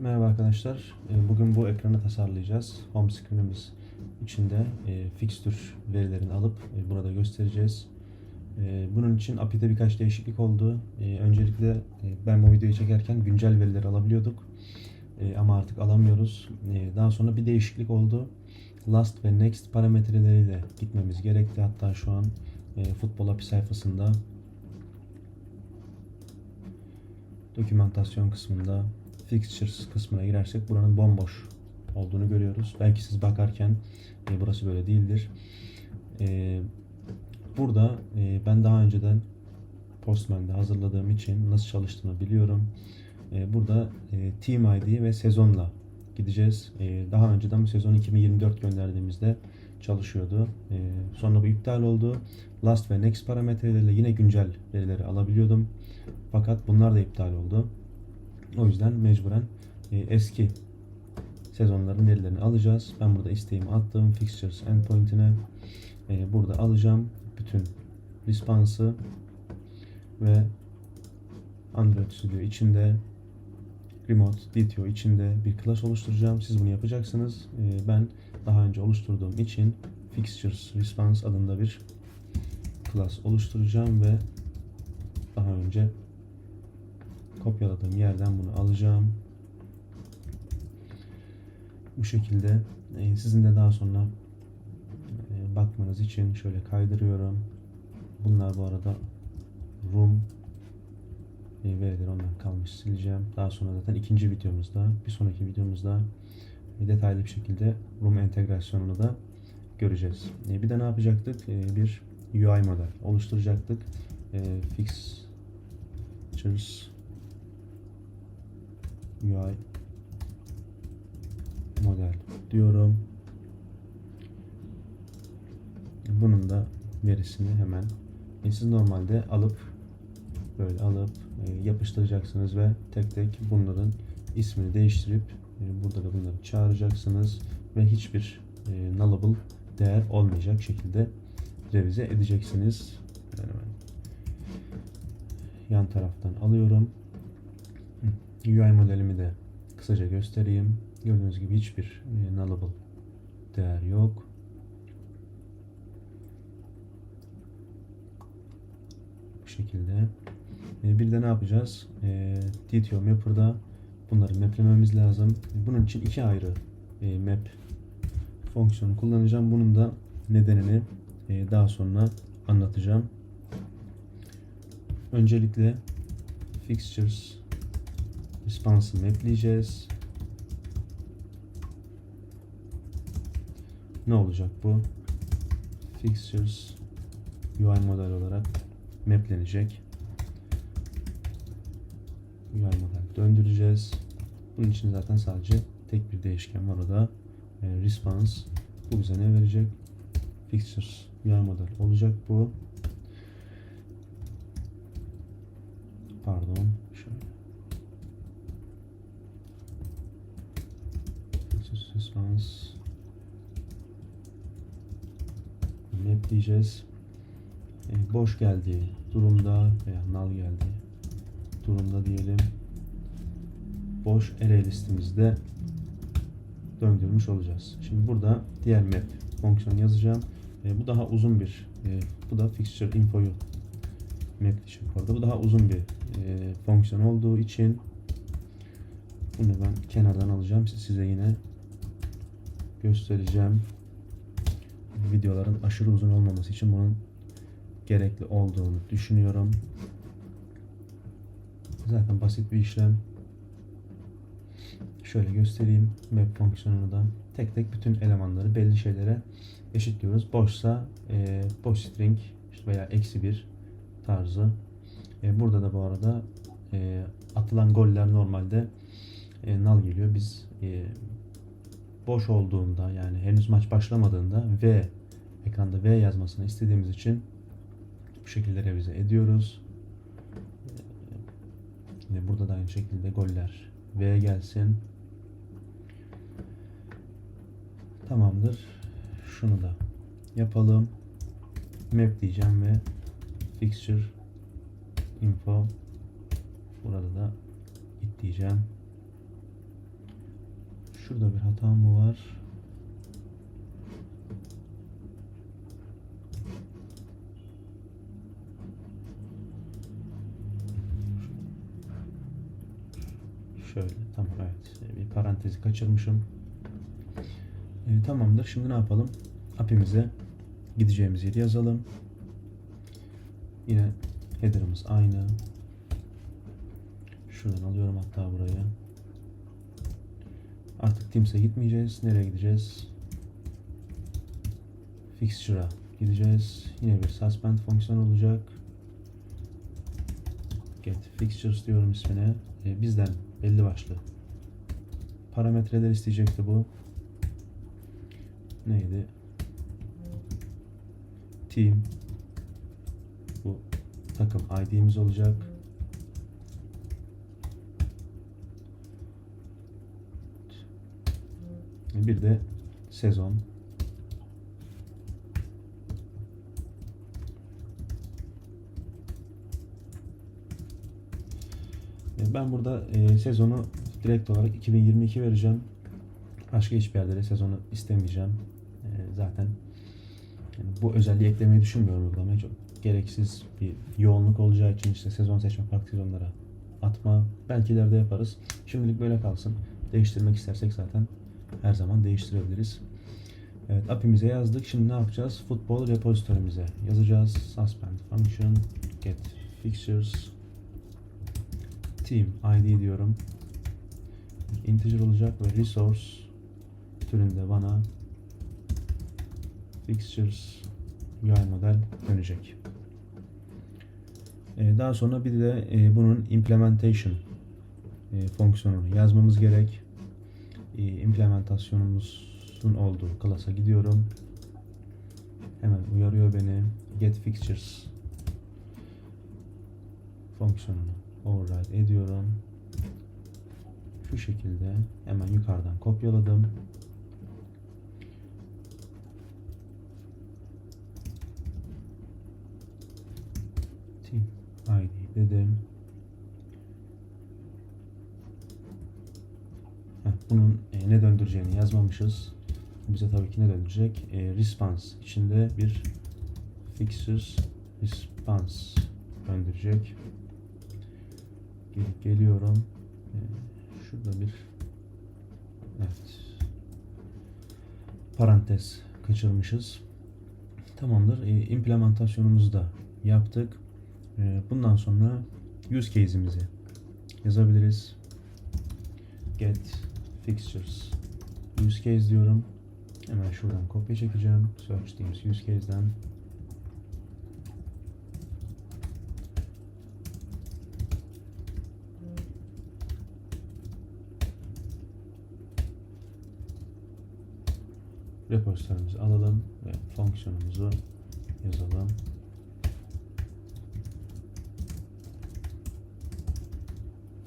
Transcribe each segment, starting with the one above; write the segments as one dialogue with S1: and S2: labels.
S1: Merhaba arkadaşlar. Ee, Bugün bu ekranı tasarlayacağız. Home screen'imiz içinde e, fixtür verilerini alıp e, burada göstereceğiz. E, Bunun için API'de birkaç değişiklik oldu. Öncelikle ben bu videoyu çekerken güncel verileri alabiliyorduk. Ama artık alamıyoruz. Daha sonra bir değişiklik oldu. Last ve next parametreleriyle gitmemiz gerekti. Hatta şu an futbol API sayfasında dokümantasyon kısmında fixtures kısmına girersek buranın bomboş olduğunu görüyoruz. Belki siz bakarken e, burası böyle değildir. E, burada e, ben daha önceden Postman'da hazırladığım için nasıl çalıştığını biliyorum. E, burada e, Team ID ve sezonla gideceğiz. E, daha önceden bu sezon 2024 gönderdiğimizde çalışıyordu. E, sonra bu iptal oldu. Last ve next parametreleriyle yine güncel verileri alabiliyordum. Fakat bunlar da iptal oldu. O yüzden mecburen e, eski sezonların verilerini alacağız. Ben burada isteğimi attım. Fixtures endpoint'ine e, burada alacağım. Bütün response'ı ve Android Studio içinde Remote DTO içinde bir class oluşturacağım. Siz bunu yapacaksınız. E, ben daha önce oluşturduğum için Fixtures Response adında bir class oluşturacağım ve daha önce kopyaladığım yerden bunu alacağım. Bu şekilde e, sizin de daha sonra e, bakmanız için şöyle kaydırıyorum. Bunlar bu arada room e, verileri ondan kalmış sileceğim. Daha sonra zaten ikinci videomuzda, bir sonraki videomuzda detaylı bir şekilde room entegrasyonunu da göreceğiz. Bir de ne yapacaktık? Bir UI model oluşturacaktık. Fixtures UI model diyorum. Bunun da verisini hemen e, siz normalde alıp böyle alıp e, yapıştıracaksınız ve tek tek bunların ismini değiştirip e, burada da bunları çağıracaksınız ve hiçbir e, nullable değer olmayacak şekilde revize edeceksiniz. Yani yan taraftan alıyorum. UI modelimi de kısaca göstereyim. Gördüğünüz gibi hiçbir e, nullable değer yok. Bu şekilde. E, bir de ne yapacağız? E, DTO Mapper'da bunları maplememiz lazım. Bunun için iki ayrı e, map fonksiyonu kullanacağım. Bunun da nedenini e, daha sonra anlatacağım. Öncelikle fixtures response'ı mapleyeceğiz. Ne olacak bu? Fixtures UI model olarak maplenecek. UI model döndüreceğiz. Bunun için zaten sadece tek bir değişken var o da e, response. Bu bize ne verecek? Fixtures UI model olacak bu. Pardon. Şöyle. Fixtures response map diyeceğiz. E, boş geldiği durumda veya null geldiği durumda diyelim. Boş array listemizde döndürmüş olacağız. Şimdi burada diğer map fonksiyonu yazacağım. E, bu daha uzun bir e, bu da fixture info'yu mapleyecek orada. Bu daha uzun bir e, fonksiyon olduğu için bunu ben kenardan alacağım. Size yine göstereceğim. Videoların aşırı uzun olmaması için bunun gerekli olduğunu düşünüyorum. Zaten basit bir işlem. Şöyle göstereyim map fonksiyonunu da. Tek tek bütün elemanları belli şeylere eşitliyoruz. Boşsa e, boş string veya eksi bir tarzı. E, burada da bu arada e, atılan goller normalde e, null geliyor. Biz e, boş olduğunda yani henüz maç başlamadığında V ekranda V yazmasını istediğimiz için bu şekilde revize ediyoruz. Yine burada da aynı şekilde goller V gelsin. Tamamdır. Şunu da yapalım. Map diyeceğim ve fixture info burada da it diyeceğim. Şurada bir hatam mı var? Şöyle tamam evet bir parantezi kaçırmışım. E, tamamdır şimdi ne yapalım? API'mize gideceğimiz yeri yazalım. Yine header'ımız aynı. Şuradan alıyorum hatta buraya. Artık Teams'e gitmeyeceğiz. Nereye gideceğiz? Fixture'a gideceğiz. Yine bir suspend fonksiyonu olacak. Get fixtures diyorum ismine. E, bizden belli başlı parametreler isteyecekti bu. Neydi? Team bu takım ID'miz olacak. Bir de sezon. E, Ben burada e, sezonu direkt olarak 2022 vereceğim. Başka hiçbir yerde de sezonu istemeyeceğim. E, zaten yani bu özelliği eklemeyi düşünmüyorum uygulamaya. Çok gereksiz bir yoğunluk olacağı için işte sezon seçme, farklı sezonlara atma. Belki ileride yaparız. Şimdilik böyle kalsın. Değiştirmek istersek zaten her zaman değiştirebiliriz. Evet, API'mize yazdık. Şimdi ne yapacağız? Futbol repository'mize yazacağız. Suspend function get fixtures team id diyorum. Integer olacak ve resource türünde bana fixtures UI model dönecek. Ee, daha sonra bir de e, bunun implementation e, fonksiyonunu yazmamız gerek. E, implementasyonumuzun olduğu klasa gidiyorum. Hemen uyarıyor beni. Get fixtures fonksiyonunu override ediyorum. Şu şekilde hemen yukarıdan kopyaladım. Team ID dedim. Bunun e, ne döndüreceğini yazmamışız. Bize tabii ki ne döndürecek? E, response içinde bir fixtures response döndürecek. Gelip geliyorum. E, şurada bir evet parantez kaçırmışız. Tamamdır. E, implementasyonumuzu da yaptık. E, bundan sonra use case'imizi yazabiliriz. Get fixtures use case diyorum. Hemen şuradan kopya çekeceğim. Search Teams use case'den. Repository'mizi alalım ve fonksiyonumuzu yazalım.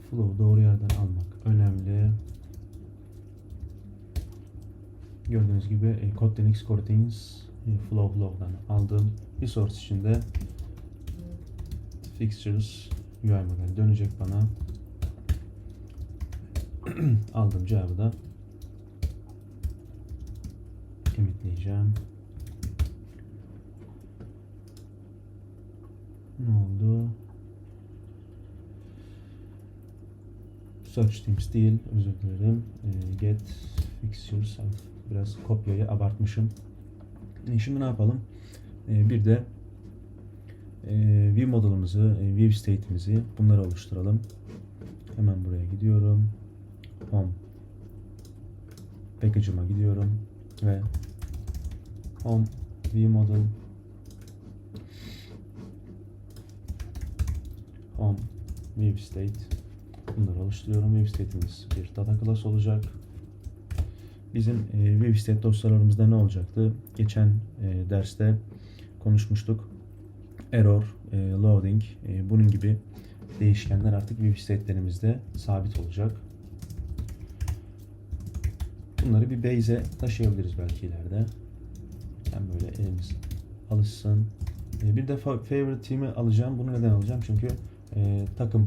S1: Flow doğru yerden almak önemli. Gördüğünüz gibi e, Kotlin Coroutines e, Flow Flow'dan aldım. Bir source içinde Fixtures UI model dönecek bana. Aldım cevabı da emit'leyeceğim. Ne oldu? Search Teams değil, özür dilerim. E, get fixtures biraz kopyayı abartmışım. E, şimdi ne yapalım? E, bir de e, view model'ımızı, e, view state'imizi bunları oluşturalım. Hemen buraya gidiyorum. Home package'ıma gidiyorum ve home view model home view state bunları oluşturuyorum. View state'imiz bir data class olacak. Bizim e, view state dosyalarımızda ne olacaktı? Geçen e, derste konuşmuştuk. Error, e, loading, e, bunun gibi değişkenler artık view state'lerimizde sabit olacak. Bunları bir base'e taşıyabiliriz belki ileride. Yani böyle elimiz alışsın. Bir de favorite team'i alacağım. Bunu neden alacağım? Çünkü e, takım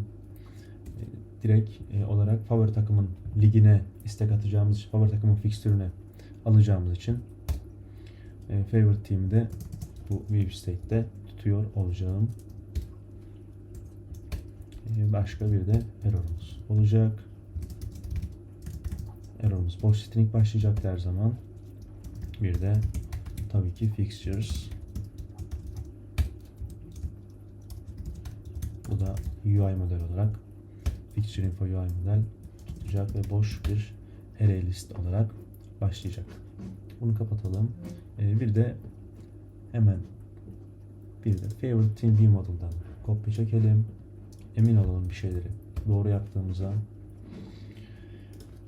S1: e, direkt e, olarak favori takımın ligine istek atacağımız için, favori takımın fikstürüne alacağımız için e, favorite team'i de bu view state'te tutuyor olacağım. E, başka bir de error'umuz olacak. Error'umuz boş string başlayacak her zaman. Bir de tabii ki fixtures. Bu da UI model olarak Fixture Info UI model tutacak ve boş bir array list olarak başlayacak. Bunu kapatalım. Ee, bir de hemen bir de favorite team view model'dan kopya çekelim. Emin olalım bir şeyleri doğru yaptığımıza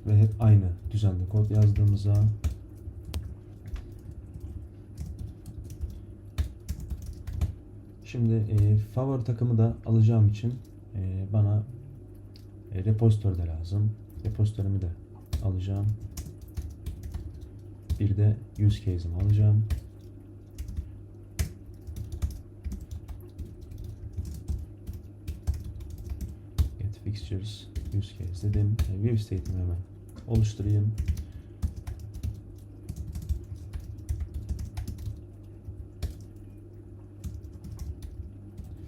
S1: ve hep aynı düzenli kod yazdığımıza Şimdi e, favori takımı da alacağım için e, bana e, repozitör de lazım. Repozitörümü de alacağım. Bir de use case'imi alacağım. Get fixtures use case dedim. E, view state'imi hemen oluşturayım.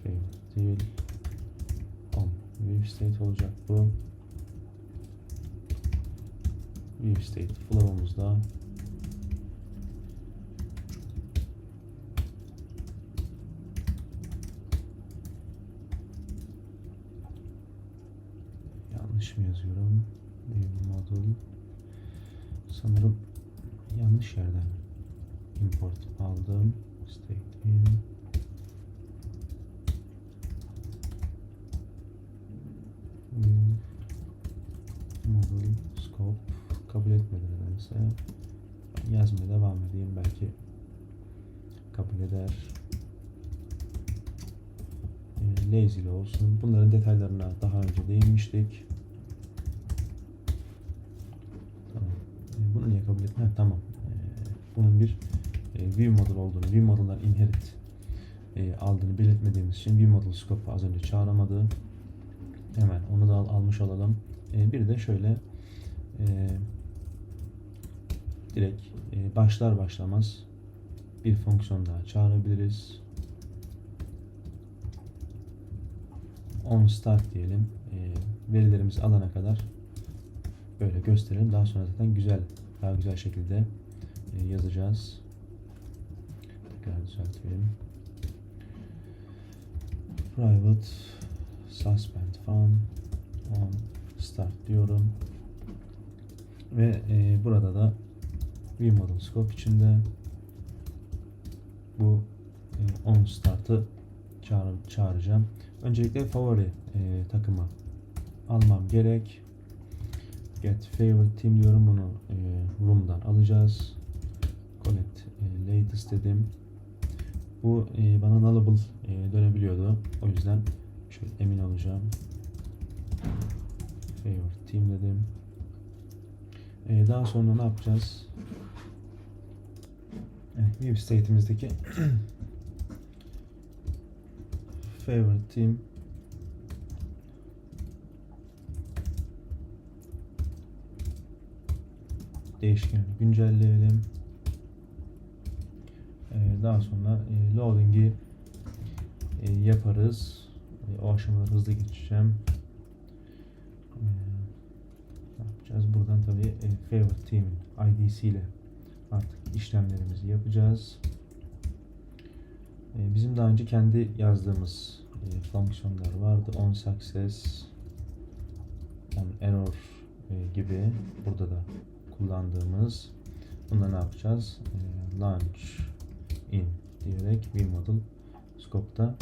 S1: Fail değil. On. View state olacak bu. View state flow'umuzda yanlış mı yazıyorum? View model sanırım yanlış yerden import aldım. State in View model scope kabul etmedi nedense. Yazmaya devam edeyim belki kabul eder. E, Lazy olsun. Bunların detaylarına daha önce değinmiştik. Tamam. E, Bunu niye kabul etme? Ha, Tamam. E, Bunun bir e, view model olduğunu, view model'dan inherit e, aldığını belirtmediğimiz için view model scope'u az önce çağıramadı. Hemen onu da al- almış olalım. E, bir de şöyle e, direkt e, başlar başlamaz bir fonksiyon daha çağırabiliriz. On start diyelim. E, verilerimizi alana kadar böyle gösterelim. Daha sonra zaten güzel, daha güzel şekilde e, yazacağız. Tekrar düzeltelim. Private suspend fun on start diyorum. Ve e, burada da view model scope içinde bu e, on start'ı çağır, çağıracağım. Öncelikle favori e, takımı almam gerek. Get favorite team diyorum. Bunu e, room'dan alacağız. Collect e, latest dedim. Bu e, bana nullable e, dönebiliyordu. O yüzden şöyle emin olacağım. Favorite team dedim. E, daha sonra ne yapacağız? Evet, view state'imizdeki favorite team değişkeni güncelleyelim. Ee, daha sonra e, loading'i e, yaparız. E, o aşamaları hızlı geçeceğim. E, ne yapacağız? Buradan tabii e, favorite team'in ID'si ile artık işlemlerimizi yapacağız. E, bizim daha önce kendi yazdığımız e, fonksiyonlar vardı. On success, on error gibi burada da kullandığımız bunda ne yapacağız? Launch in diyerek vModel scope'da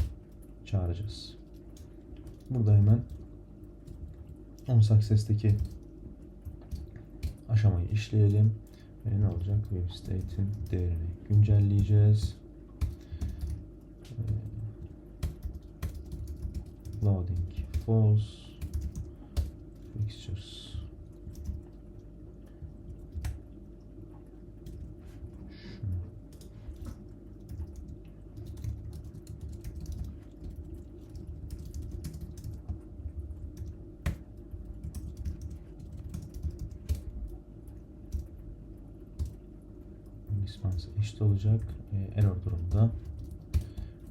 S1: çağıracağız. Burada hemen on success'teki aşamayı işleyelim. Ve ne olacak? Web state'in değerini güncelleyeceğiz. Ee, Loading false fixtures Şunu. response eşit olacak. E, error durumda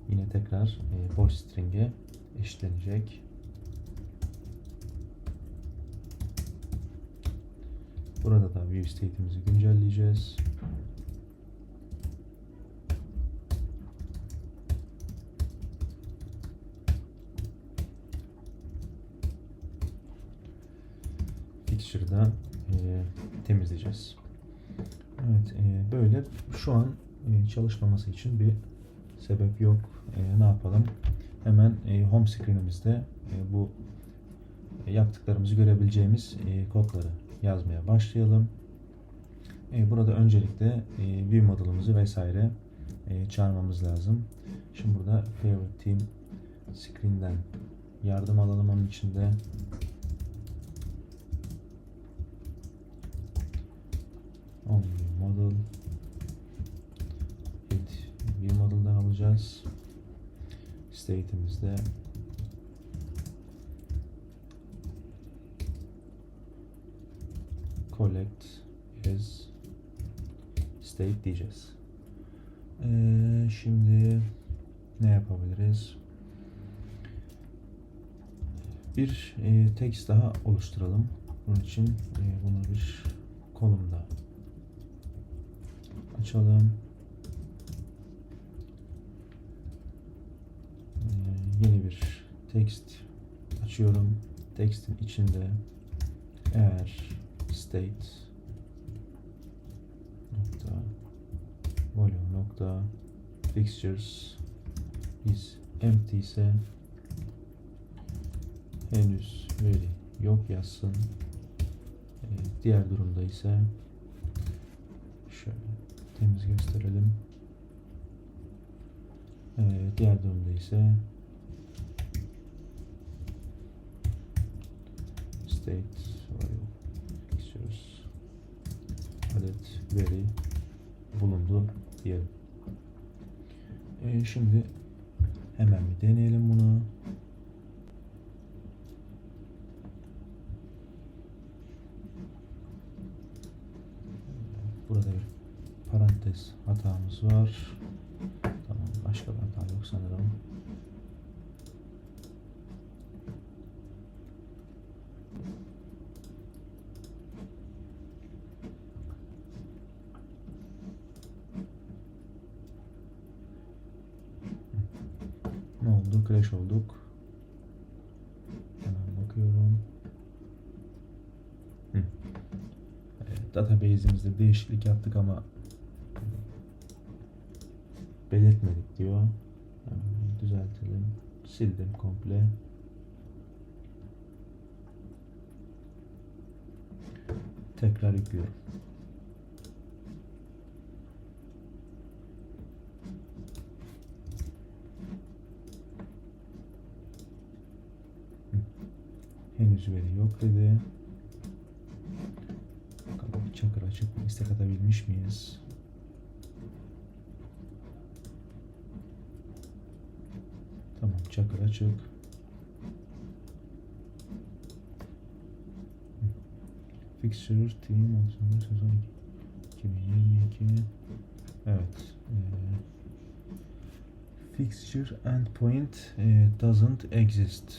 S1: yine tekrar e, boş string'e eşitlenecek. Burada da view state'imizi güncelleyeceğiz. Fixture'da e, temizleyeceğiz. Evet, e, böyle şu an çalışmaması için bir sebep yok. E, ne yapalım? Hemen e, home screen'imizde e, bu e, yaptıklarımızı görebileceğimiz e, kodları yazmaya başlayalım. E, burada öncelikle e, view model'ımızı vesaire e, çağırmamız lazım. Şimdi burada favorite team screen'den yardım alalım onun içinde. Only model view model'dan alacağız. State'imizde collect as state diyeceğiz. Ee, şimdi ne yapabiliriz? Bir e, text daha oluşturalım. Bunun için e, bunu bir kolumda açalım. Ee, yeni bir text açıyorum. Text'in içinde eğer state nokta volume nokta fixtures is empty ise henüz veri yok yazsın. Ee, diğer durumda ise şöyle temiz gösterelim. Ee, diğer durumda ise state volume fixtures adet veri bulundu diyelim. Ee, şimdi hemen bir deneyelim bunu. Burada bir parantez hatamız var. Tamam başka bir hata yok sanırım. Ne oldu? Crash olduk. Hemen bakıyorum. Hı. Evet, database'imizde değişiklik yaptık ama belirtmedik diyor. Hemen düzeltelim. Sildim komple. Tekrar yüklüyorum. Henüz veri yok dedi. Bakalım çakır açıp istek atabilmiş miyiz? Tamam çakır açık. Fixture Team 31 sezon 2022 Evet. eee, fixture endpoint eee, doesn't exist.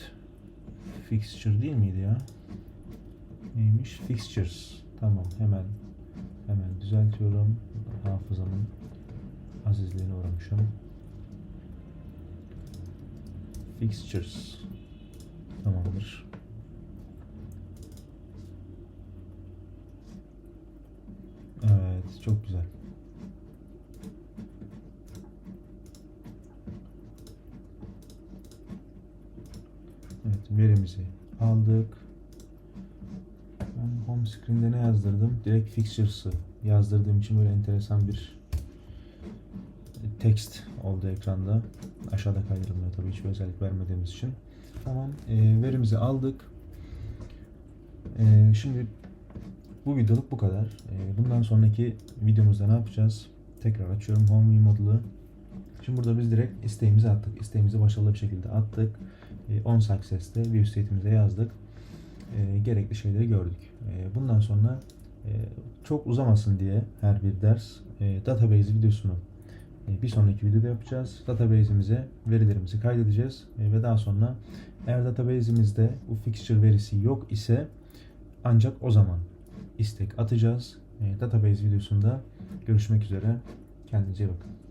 S1: Fixture değil miydi ya? Neymiş? Fixtures. Tamam hemen hemen düzeltiyorum. Hafızamın azizliğine uğramışım. Fixtures. Tamamdır. Evet, çok güzel. Evet, verimizi aldık. Ben home screen'de ne yazdırdım? Direkt fixtures'ı yazdırdığım için böyle enteresan bir text oldu ekranda. Aşağıda kaydırılmıyor tabii hiçbir özellik vermediğimiz için. Tamam, e, verimizi aldık. E, şimdi bu videoluk bu kadar. E, bundan sonraki videomuzda ne yapacağız? Tekrar açıyorum Home modulu. Şimdi burada biz direkt isteğimizi attık. İsteğimizi başarılı bir şekilde attık. E, on success'te view state'imize yazdık. E, gerekli şeyleri gördük. E, bundan sonra e, çok uzamasın diye her bir ders e, database videosunu e, bir sonraki videoda yapacağız. Database'imize verilerimizi kaydedeceğiz E, ve daha sonra eğer database'imizde bu fixture verisi yok ise ancak o zaman istek atacağız. E, database videosunda görüşmek üzere. Kendinize iyi bakın.